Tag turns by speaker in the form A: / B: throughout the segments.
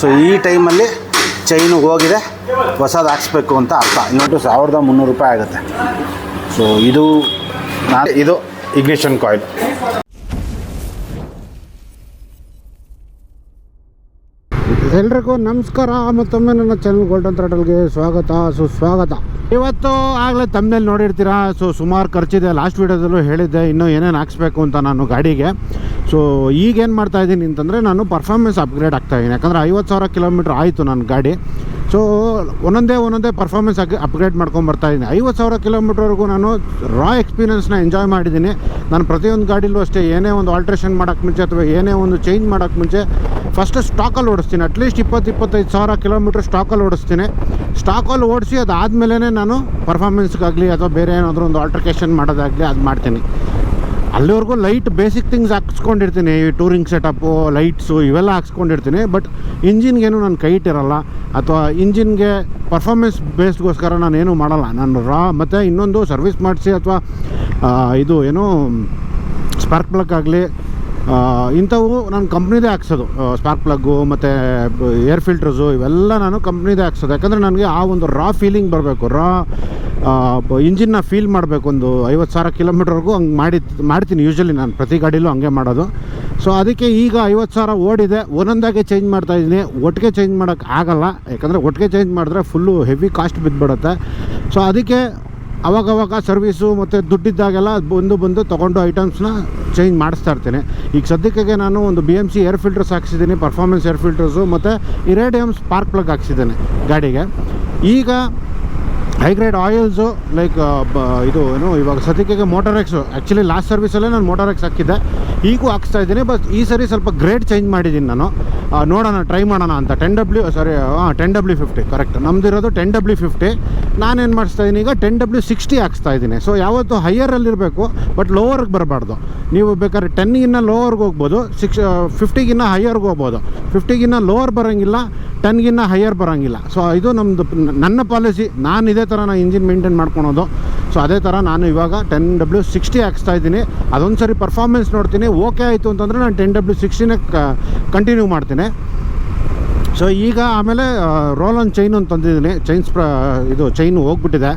A: So ಈ ಟೈಮಲ್ಲಿ chain ಹೋಗಿದೆ. ಹೊಸದು ಹಾಕ್ಸ್ಬೇಕು ಅಂತ ಅರ್ಥ. ಇನ್ನೊಂದು ಸಾವಿರದ ಮುನ್ನೂರು ರೂಪಾಯಿ ಆಗುತ್ತೆ. ಸೊ ಇದು ಇದು ಇಗ್ನಿಷನ್ ಕಾಯಿಲ್
B: ಎಲ್ರಿಗೂ ನಮಸ್ಕಾರ ಮತ್ತೊಮ್ಮೆ ನನ್ನ ಚಾನಲ್ ಗೋಲ್ಡನ್ ತಾಟಲ್ಗೆ ಸ್ವಾಗತ, ಸುಸ್ವಾಗತ. ಇವತ್ತು ಆಗಲೇ ತಮ್ಮನೇಲಿ ನೋಡಿರ್ತೀರಾ? ಸೊ ಸುಮಾರು ಖರ್ಚಿದೆ. ಲಾಸ್ಟ್ ವೀಡಿಯೋದಲ್ಲೂ ಹೇಳಿದ್ದೆ, ಇನ್ನೂ ಏನೇನು ಹಾಕ್ಸ್ಬೇಕು ಅಂತ ನಾನು ಗಾಡಿಗೆ. ಸೊ ಈಗೇನು ಮಾಡ್ತಾ ಇದ್ದೀನಿ ಅಂತಂದರೆ ನಾನು ಪರ್ಫಾರ್ಮೆನ್ಸ್ ಅಪ್ಗ್ರೇಡ್ ಆಗ್ತಾ ಇದ್ದೀನಿ. ಯಾಕಂದರೆ ಐವತ್ತು ಸಾವಿರ ಕಿಲೋಮೀಟ್ರ್ ಆಯಿತು ನನ್ನ ಗಾಡಿ. ಸೊ ಒಂದೊಂದೇ ಒಂದೊಂದೇ ಪರ್ಫಾರ್ಮೆನ್ಸ್ ಆಗಿ ಅಪ್ಗ್ರೇಡ್ ಮಾಡ್ಕೊಂಡು ಬರ್ತಾ ಇದ್ದೀನಿ. ಐವತ್ತು ಸಾವಿರ ಕಿಲೋಮೀಟ್ರ್ವರೆಗೂ ನಾನು ರಾ ಎಕ್ಸ್ಪೀರಿಯನ್ಸ್ನ ಎಂಜಾಯ್ ಮಾಡಿದ್ದೀನಿ. ನಾನು ಪ್ರತಿಯೊಂದು ಗಾಡಿಲೂ ಅಷ್ಟೇ, ಏನೇ ಒಂದು ಆಲ್ಟ್ರೇಷನ್ ಮಾಡೋಕ್ಕೆ ಮುಂಚೆ ಅಥವಾ ಏನೇ ಒಂದು ಚೇಂಜ್ ಮಾಡೋಕ್ಕೆ ಮುಂಚೆ ಫಸ್ಟ್ ಸ್ಟಾಕಲ್ಲಿ ಓಡಿಸ್ತೀನಿ. ಅಟ್ಲೀಸ್ಟ್ ಇಪ್ಪತ್ತು, ಇಪ್ಪತ್ತೈದು ಸಾವಿರ ಕಿಲೋಮೀಟ್ರ್ ಸ್ಟಾಕಲ್ಲಿ ಓಡಿಸ್ತೀನಿ. ಸ್ಟಾಕಲ್ಲಿ ಓಡಿಸಿ ಅದಾದಮೇಲೆ ನಾನು ಪರ್ಫಾರ್ಮೆನ್ಸ್ಗಾಗಲಿ ಅಥವಾ ಬೇರೆ ಏನಾದರೂ ಒಂದು ಆಲ್ಟ್ರಕೇಶನ್ ಮಾಡೋದಾಗಲಿ ಅದು ಮಾಡ್ತೀನಿ. ಅಲ್ಲಿವರೆಗೂ ಲೈಟ್ ಬೇಸಿಕ್ ಥಿಂಗ್ಸ್ ಹಾಕ್ಸ್ಕೊಂಡಿರ್ತೀನಿ. ಈ ಟೂರಿಂಗ್ ಸೆಟಪ್ಪು ಲೈಟ್ಸು ಇವೆಲ್ಲ ಹಾಕ್ಸ್ಕೊಂಡಿರ್ತೀನಿ. ಬಟ್ ಇಂಜಿನ್ಗೇನು ನಾನು ಕೈ ಇಟ್ಟಿರಲ್ಲ. ಅಥವಾ ಇಂಜಿನ್ಗೆ ಪರ್ಫಾರ್ಮೆನ್ಸ್ ಬೇಸ್ಗೋಸ್ಕರ ನಾನು ಏನೂ ಮಾಡಲ್ಲ. ನಾನು ರಾ ಮತ್ತು ಇನ್ನೊಂದು ಸರ್ವಿಸ್ ಮಾಡಿಸಿ ಅಥವಾ ಇದು ಏನು ಸ್ಪಾರ್ಕ್ ಪ್ಲಗ್ ಆಗಲಿ ಇಂಥವು ನಾನು ಕಂಪ್ನಿದೇ ಹಾಕ್ಸೋದು. ಸ್ಪಾರ್ಕ್ ಪ್ಲಗ್ಗು ಮತ್ತು ಏರ್ ಫಿಲ್ಟರ್ಸು ಇವೆಲ್ಲ ನಾನು ಕಂಪ್ನಿದೇ ಹಾಕ್ಸೋದು. ಯಾಕಂದರೆ ನನಗೆ ಆ ಒಂದು ರಾ ಫೀಲಿಂಗ್ ಬರಬೇಕು. ರಾ ಇಂಜಿನ್ನ ಫೀಲ್ ಮಾಡಬೇಕು ಒಂದು ಐವತ್ತು ಸಾವಿರ ಕಿಲೋಮೀಟ್ರ್ವರೆಗೂ ಹಂಗೆ ಮಾಡಿ, ಮಾಡ್ತೀನಿ. ಯೂಶ್ವಲಿ ನಾನು ಪ್ರತಿ ಗಾಡಿಲೂ ಹಂಗೆ ಮಾಡೋದು. ಸೊ ಅದಕ್ಕೆ ಈಗ ಐವತ್ತು ಸಾವಿರ ಓಡಿದೆ. ಒಂದೊಂದಾಗೆ ಚೇಂಜ್ ಮಾಡ್ತಾ ಇದ್ದೀನಿ. ಒಟ್ಟಿಗೆ ಚೇಂಜ್ ಮಾಡೋಕ್ಕೆ ಆಗಲ್ಲ. ಯಾಕಂದರೆ ಒಟ್ಟಿಗೆ ಚೇಂಜ್ ಮಾಡಿದ್ರೆ ಫುಲ್ಲು ಹೆವಿ ಕಾಸ್ಟ್ ಬಿದ್ದುಬಿಡುತ್ತೆ ಸೊ ಅದಕ್ಕೆ ಅವಾಗವಾಗ ಸರ್ವೀಸು ಮತ್ತು ದುಡ್ಡಿದ್ದಾಗೆಲ್ಲ ಬಂದು ಬಂದು ತೊಗೊಂಡು ಐಟಮ್ಸ್ನ ಚೇಂಜ್ ಮಾಡಿಸ್ತಾ ಇರ್ತೀನಿ. ಈಗ ಸದ್ಯಕ್ಕೆ ನಾನು ಒಂದು B M C air filters ಹಾಕ್ಸಿದ್ದೀನಿ performance air filters ಮತ್ತು ಇರೇಡಿಯಮ್ ಸ್ಪಾರ್ಕ್ ಪ್ಲಗ್ ಹಾಕ್ಸಿದ್ದೇನೆ ಗಾಡಿಗೆ. ಈಗ ಹೈಗ್ರೇಡ್ ಆಯಿಲ್ಸು ಲೈಕ್ ಇದು, ಏನು, ಇವಾಗ ಸದ್ಯಕ್ಕೆ ಮೋಟಾರ್ ಎಕ್ಸು ಆ್ಯಕ್ಚುಲಿ ಲಾಸ್ಟ್ ಸರ್ವಿಸಲ್ಲೇ ನಾನು ಮೋಟರ್ ಎಕ್ಸ್ ಹಾಕಿದ್ದೆ. ಈಗೂ ಹಾಕ್ಸ್ತಾ ಇದ್ದೀನಿ ಬಟ್ ಈ ಸರಿ ಸ್ವಲ್ಪ ಗ್ರೇಡ್ ಚೇಂಜ್ ಮಾಡಿದ್ದೀನಿ ನಾನು. ನೋಡೋಣ ಟ್ರೈ ಮಾಡೋಣ ಅಂತ. ಟೆನ್ ಡಬ್ಲ್ಯೂ ಸಾರಿ ಹಾಂ ಟೆನ್ ಡಬ್ಲ್ಯೂ ಫಿಫ್ಟಿ ಕರೆಕ್ಟ್ ನಮ್ದಿರೋದು ಟೆನ್ ಡಬ್ಲ್ಯೂ ಫಿಫ್ಟಿ ನಾನೇನು ಮಾಡಿಸ್ತಾ ಇದ್ದೀನಿ, ಈಗ ಟೆನ್ ಡಬ್ಲ್ಯೂ ಸಿಕ್ಸ್ಟಿ ಹಾಕ್ಸ್ತಾ ಇದ್ದೀನಿ. ಸೊ ಯಾವತ್ತು ಹೈಯರಲ್ಲಿರಬೇಕು ಬಟ್ ಲೋವರ್ಗೆ ಬರಬಾರ್ದು. ನೀವು ಬೇಕಾದ್ರೆ ಟೆನ್ಗಿನ್ನ ಲೋವರ್ಗೆ ಹೋಗ್ಬೋದು ಸಿಕ್ಸ್ ಫಿಫ್ಟಿಗಿನ್ನ ಹೈಯರ್ಗೆ ಹೋಗ್ಬೋದು. ಫಿಫ್ಟಿಗಿನ್ನ ಲೋವರ್ ಬರೋಂಗಿಲ್ಲ ಟೆನ್ಗಿನ್ನ ಹೈಯರ್ ಬರೋಂಗಿಲ್ಲ. ಸೊ ಇದು ನಮ್ಮದು ನನ್ನ ಪಾಲಿಸಿ ನಾನು ಇದೇ ಥರ ನಾನು ಇಂಜಿನ್ ಮೇಂಟೈನ್ ಮಾಡ್ಕೊಳೋದು. ಸೊ ಅದೇ ಥರ ನಾನು ಇವಾಗ ಟೆನ್ ಡಬ್ಲ್ಯೂ ಸಿಕ್ಸ್ಟಿ ಹಾಕ್ಸ್ತಾ ಇದ್ದೀನಿ. ಅದೊಂದು ಸರಿ ಪರ್ಫಾರ್ಮೆನ್ಸ್ ನೋಡ್ತೀನಿ. ಓಕೆ ಆಯಿತು ಅಂತಂದರೆ ನಾನು ಟೆನ್ ಡಬ್ಲ್ಯೂ ಸಿಕ್ಸ್ಟಿನೇ ಕಂಟಿನ್ಯೂ ಮಾಡ್ತೀನಿ. ಸೊ ಈಗ ಆಮೇಲೆ ರೋಲ್ ಆನ್ ಚೈನ್ ಅಂತ ತಂದಿದ್ದೀನಿ. ಚೈನ್ಸ್ ಪ್ರ ಇದು ಚೈನ್ ಹೋಗ್ಬಿಟ್ಟಿದೆ.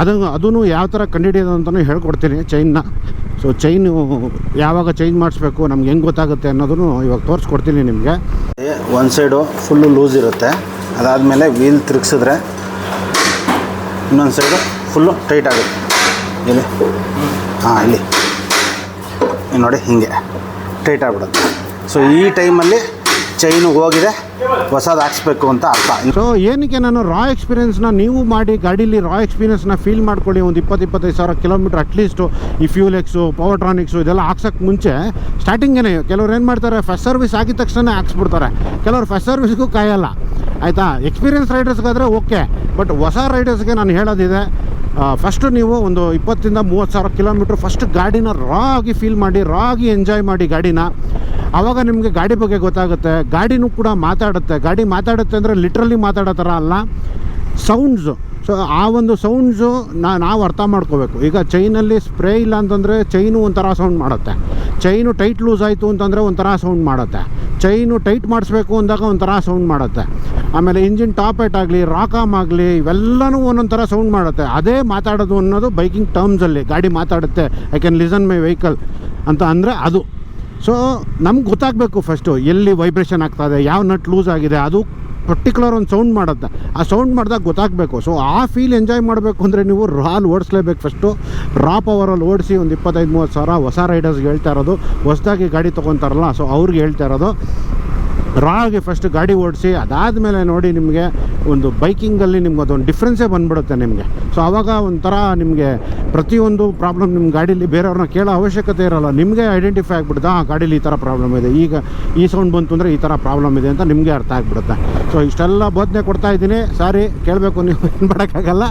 B: ಅದನ್ನು ಅದೂ ಯಾವ ಥರ ಕಂಡುಹಿಡಿಯೋದು ಅಂತಲೂ ಹೇಳ್ಕೊಡ್ತೀನಿ ಚೈನ್ನ ಸೊ ಚೈನು ಯಾವಾಗ ಚೇಂಜ್ ಮಾಡಿಸ್ಬೇಕು, ನಮ್ಗೆ ಹೆಂಗೆ ಗೊತ್ತಾಗುತ್ತೆ ಅನ್ನೋದನ್ನು ಇವಾಗ ತೋರಿಸ್ಕೊಡ್ತೀನಿ ನಿಮಗೆ.
A: ಒಂದು ಸೈಡು ಫುಲ್ಲು ಲೂಸ್ ಇರುತ್ತೆ. ಅದಾದಮೇಲೆ ವೀಲ್ ತಿರುಗಿಸಿದ್ರೆ ಇನ್ನೊಂದು ಸೈಡು ಫುಲ್ಲು ಟೈಟ್ ಆಗುತ್ತೆ. ಇಲ್ಲಿ. ಹಾಂ, ಇಲ್ಲಿ. ನೋಡಿ, ಹೀಗೆ. ಟೈಟ್ ಆಗಿಬಿಡುತ್ತೆ. ಸೊ ಈ ಟೈಮಲ್ಲಿ ಚೈನು ಹೋಗಿದೆ. ಹೊಸದು ಹಾಕ್ಸ್ಬೇಕು ಅಂತ ಅರ್ಥ.
B: ಸೊ ಏನಕ್ಕೆ ನಾನು ರಾ ಎಕ್ಸ್ಪೀರಿಯನ್ಸ್ನ ನೀವು ಮಾಡಿ ಗಾಡೀಲಿ ರಾ ಎಕ್ಸ್ಪೀರಿಯನ್ಸ್ನ ಫೀಲ್ ಮಾಡ್ಕೊಳ್ಳಿ ಒಂದು ಇಪ್ಪತ್ತು, ಇಪ್ಪತ್ತೈದು ಸಾವಿರ ಕಿಲೋಮೀಟ್ರ್ ಅಟ್ಲೀಸ್ಟು ಈ ಫ್ಯೂಲ್ ಎಕ್ಸು ಪವರ್ಟ್ರಾನಿಕ್ಸು ಇದೆಲ್ಲ ಹಾಕ್ಸೋಕ್ಕೆ ಮುಂಚೆ ಸ್ಟಾರ್ಟಿಂಗೇ ಕೆಲವ್ರು ಏನು ಮಾಡ್ತಾರೆ ಫಸ್ಟ್ ಸರ್ವಿಸ್ ಆಗಿದ ತಕ್ಷಣ ಹಾಕ್ಸ್ಬಿಡ್ತಾರೆ. ಕೆಲವ್ರು ಫಸ್ಟ್ ಸರ್ವಿಸ್ಗೂ ಕಾಯಲ್ಲ. ಆಯಿತಾ? ಎಕ್ಸ್ಪೀರಿಯನ್ಸ್ ರೈಡರ್ಸ್ಗಾದರೆ ಓಕೆ ಬಟ್ ಹೊಸ ರೈಡರ್ಸ್ಗೆ ನಾನು ಹೇಳೋದಿದೆ ಫಸ್ಟು ನೀವು ಒಂದು ಇಪ್ಪತ್ತಿಂದ ಮೂವತ್ತು ಸಾವಿರ ಕಿಲೋಮೀಟ್ರ್ ಫಸ್ಟ್ ಗಾಡಿನ ರಾ ಆಗಿ ಫೀಲ್ ಮಾಡಿ ರಾ ಆಗಿ ಎಂಜಾಯ್ ಮಾಡಿ ಗಾಡಿನ. ಆವಾಗ ನಿಮಗೆ ಗಾಡಿ ಬಗ್ಗೆ ಗೊತ್ತಾಗುತ್ತೆ. ಗಾಡಿನೂ ಕೂಡ ಮಾತಾಡುತ್ತೆ. ಗಾಡಿ ಮಾತಾಡುತ್ತೆ ಅಂದರೆ ಲಿಟ್ರಲಿ ಮಾತಾಡೋ ಥರ ಅಲ್ಲ. ಸೌಂಡ್ಸು ಸೊ ಆ ಒಂದು ಸೌಂಡ್ಸು ನಾವು ಅರ್ಥ ಮಾಡ್ಕೋಬೇಕು. ಈಗ ಚೈನಲ್ಲಿ ಸ್ಪ್ರೇ ಇಲ್ಲ ಅಂತಂದರೆ ಚೈನು ಒಂಥರ ಸೌಂಡ್ ಮಾಡುತ್ತೆ. ಚೈನು ಟೈಟ್ ಲೂಸ್ ಆಯಿತು ಅಂತಂದರೆ ಒಂಥರ ಸೌಂಡ್ ಮಾಡುತ್ತೆ. ಚೈನು ಟೈಟ್ ಮಾಡಿಸ್ಬೇಕು ಅಂದಾಗ ಒಂಥರ ಸೌಂಡ್ ಮಾಡುತ್ತೆ. ಆಮೇಲೆ ಇಂಜಿನ್ ಟಾಪ್ ಏಟ್ ಆಗಲಿ ರಾಕಾಮ್ ಆಗಲಿ, ಇವೆಲ್ಲನೂ ಒಂದೊಂದು ಥರ ಸೌಂಡ್ ಮಾಡುತ್ತೆ. ಅದೇ ಮಾತಾಡೋದು ಅನ್ನೋದು ಬೈಕಿಂಗ್ ಟರ್ಮ್ಸಲ್ಲಿ ಗಾಡಿ ಮಾತಾಡುತ್ತೆ. I can listen my vehicle ಅಂತ ಅಂದರೆ ಅದು. ಸೊ ನಮ್ಗೆ ಗೊತ್ತಾಗಬೇಕು ಫಸ್ಟು ಎಲ್ಲಿ ವೈಬ್ರೇಷನ್ ಆಗ್ತಾಯಿದೆ ಯಾವ ನಟ್ ಲೂಸ್ ಆಗಿದೆ, ಅದು ಪರ್ಟಿಕ್ಯುಲರ್ ಒಂದು ಸೌಂಡ್ ಮಾಡುತ್ತೆ. ಆ ಸೌಂಡ್ ಮಾಡಿದಾಗ ಗೊತ್ತಾಗಬೇಕು. ಸೊ ಆ ಫೀಲ್ ಎಂಜಾಯ್ ಮಾಡಬೇಕು ಅಂದರೆ ನೀವು ರಾಲ್ ಓಡಿಸ್ಲೇಬೇಕು ಫಸ್ಟು ರಾ ಪವರಲ್ಲಿ ಓಡಿಸಿ ಒಂದು ಇಪ್ಪತ್ತೈದು ಮೂವತ್ತು ಸಾವಿರ ಹೊಸ ರೈಡರ್ಸ್ಗೆ ಹೇಳ್ತಾ ಇರೋದು. ಹೊಸದಾಗಿ ಗಾಡಿ ತೊಗೊತಾರಲ್ಲ ಸೊ ಅವ್ರಿಗೆ ಹೇಳ್ತಾ ಇರೋದು. ರಾಗೆ ಫಸ್ಟ್ ಗಾಡಿ ಓಡಿಸಿ, ಅದಾದಮೇಲೆ ನೋಡಿ ನಿಮಗೆ ಒಂದು ಬೈಕಿಂಗಲ್ಲಿ ನಿಮ್ಗೆ ಅದೊಂದು ಡಿಫ್ರೆನ್ಸೇ ಬಂದ್ಬಿಡುತ್ತೆ ನಿಮಗೆ. ಸೊ ಆವಾಗ ಒಂಥರ ನಿಮಗೆ ಪ್ರತಿಯೊಂದು ಪ್ರಾಬ್ಲಮ್ ನಿಮ್ಮ ಗಾಡೀಲಿ ಬೇರೆಯವ್ರನ್ನ ಕೇಳೋ ಅವಶ್ಯಕತೆ ಇರೋಲ್ಲ. ನಿಮಗೆ ಐಡೆಂಟಿಫೈ ಆಗಿಬಿಡುತ್ತೆ, ಆ, ಗಾಡೀಲಿ ಈ ಥರ ಪ್ರಾಬ್ಲಮ್ ಇದೆ. ಈಗ ಈ ಸೌಂಡ್ ಬಂತು ಅಂದರೆ ಈ ಥರ ಪ್ರಾಬ್ಲಮ್ ಇದೆ ಅಂತ ನಿಮಗೆ ಅರ್ಥ ಆಗಿಬಿಡುತ್ತೆ. ಸೊ ಇಷ್ಟೆಲ್ಲ ಬೋಧನೆ ಕೊಡ್ತಾ ಇದ್ದೀನಿ. ಸಾರಿ ಕೇಳಬೇಕು ನೀವು, ಏನು ಮಾಡೋಕ್ಕಾಗಲ್ಲ.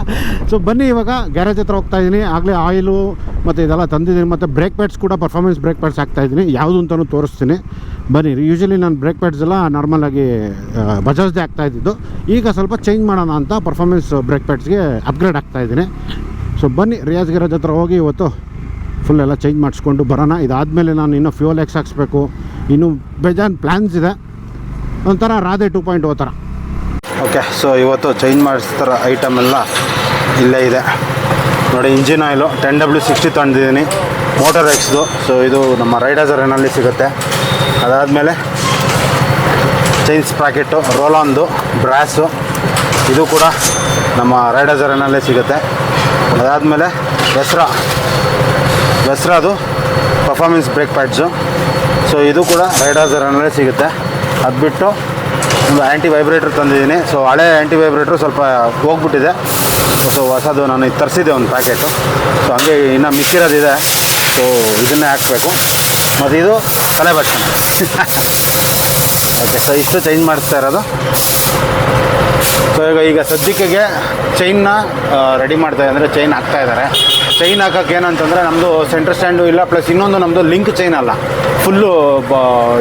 B: ಸೊ ಬನ್ನಿ ಇವಾಗ, ಗ್ಯಾರೇಜ್ ಹತ್ರ ಹೋಗ್ತಾ ಇದ್ದೀನಿ. ಆಗಲೇ ಆಯಿಲು ಮತ್ತು ಇದೆಲ್ಲ ತಂದಿದ್ದೀನಿ. ಮತ್ತು ಬ್ರೇಕ್ ಪ್ಯಾಡ್ಸ್ ಕೂಡ ಪರ್ಫಾರ್ಮೆನ್ಸ್ ಬ್ರೇಕ್ ಪ್ಯಾಡ್ಸ್ ಹಾಕ್ತಾ ಇದ್ದೀನಿ. ಯಾವುದು ಅಂತಲೂ ತೋರಿಸ್ತೀನಿ. ಬನ್ನಿ ಯೂಶಲಿ ನಾನು ಬ್ರೇಕ್ ಪ್ಯಾಡ್ಸ್ ಎಲ್ಲ ನಾರ್ಮಲಾಗಿ ಬಜಾಜ್ದೇ ಆಗ್ತಾ ಇದ್ದಿದ್ದು. ಈಗ ಸ್ವಲ್ಪ ಚೇಂಜ್ ಮಾಡೋಣ ಅಂತ ಪರ್ಫಾರ್ಮೆನ್ಸ್ ಬ್ರೇಕ್ ಪ್ಯಾಡ್ಸ್ಗೆ ಅಪ್ಗ್ರೇಡ್ ಆಗ್ತಾ ಇದ್ದೀನಿ. ಸೊ ಬನ್ನಿ ರಿಯಾಜ್ ಗಿರಾಜ್ ಹತ್ರ ಹೋಗಿ ಇವತ್ತು ಫುಲ್ ಎಲ್ಲ ಚೇಂಜ್ ಮಾಡಿಸ್ಕೊಂಡು ಬರೋಣ. ಇದಾದಮೇಲೆ ನಾನು ಇನ್ನೂ ಫ್ಯೂಲ್ ಎಕ್ಸ್ ಹಾಕ್ಸ್ಬೇಕು. ಇನ್ನೂ ಬೇಜಾನ್ ಪ್ಲ್ಯಾನ್ಸ್ ಇದೆ. ಒಂಥರ ರಾಧೆ ಟೂ ಪಾಯಿಂಟ್ ಓ ಥರ.
A: ಓಕೆ ಸೊ ಇವತ್ತು ಚೇಂಜ್ ಮಾಡಿಸ್ತಾರ ಐಟಮ್ ಎಲ್ಲ ಇಲ್ಲೇ ಇದೆ. ನೋಡಿ engine oil ten W sixty ತಂದಿದ್ದೀನಿ. ಮೋಟರ್ ಎಕ್ಸ್ದು ಸೊ ಇದು ನಮ್ಮ ರೈಡರ್ಸರ್ನಲ್ಲಿ ಸಿಗುತ್ತೆ. ಅದಾದಮೇಲೆ ಚೈನ್ ಪ್ಯಾಕೆಟು ರೋಲಾನ್ದು ಬ್ರಾಸು, ಇದು ಕೂಡ ನಮ್ಮ ರೈಡರ್ಸರ್ನಲ್ಲೇ ಸಿಗುತ್ತೆ. ಅದಾದಮೇಲೆ ದಸರಾ. ದಸರಾದು ಪರ್ಫಾರ್ಮೆನ್ಸ್ ಬ್ರೇಕ್ ಪ್ಯಾಡ್ಸು ಸೊ ಇದು ಕೂಡ ರೈಡರ್ಸರ್ನಲ್ಲೇ ಸಿಗುತ್ತೆ. ಅದು ಬಿಟ್ಟು ಒಂದು ಆ್ಯಂಟಿ ವೈಬ್ರೇಟ್ರ್ ತಂದಿದ್ದೀನಿ. ಸೊ ಹಳೆ ಆ್ಯಂಟಿ ವೈಬ್ರೇಟ್ರು ಸ್ವಲ್ಪ ಹೋಗ್ಬಿಟ್ಟಿದೆ. ಸೊ ಹೊಸದು ನಾನು ಇದು ತರಿಸಿದ್ದೆ ಒಂದು ಪ್ಯಾಕೆಟು. ಸೊ ಹಂಗೆ ಇನ್ನು ಮಿಕ್ಕಿರೋದಿದೆ ಸೊ ಇದನ್ನೇ ಹಾಕಬೇಕು. ಮತ್ತು ಇದು ತಲೆ ಬಚ್ಚನ್ ಓಕೆ ಸೊ ಇಷ್ಟು ಚೇಂಜ್ ಮಾಡಿಸ್ತಾ ಇರೋದು. ಸೊ ಈಗ ಈಗ ಸದ್ಯಕ್ಕೆ ಚೈನ್ನ ರೆಡಿ ಮಾಡ್ತಾ ಅಂದರೆ ಚೈನ್ ಹಾಕ್ತಾ ಇದ್ದಾರೆ. ಚೈನ್ ಹಾಕೋಕೆ ಏನಂತಂದರೆ ನಮ್ಮದು ಸೆಂಟ್ರ್ ಸ್ಟ್ಯಾಂಡು ಇಲ್ಲ ಪ್ಲಸ್ ಇನ್ನೊಂದು ನಮ್ಮದು ಲಿಂಕ್ ಚೈನ್ ಅಲ್ಲ. ಫುಲ್ಲು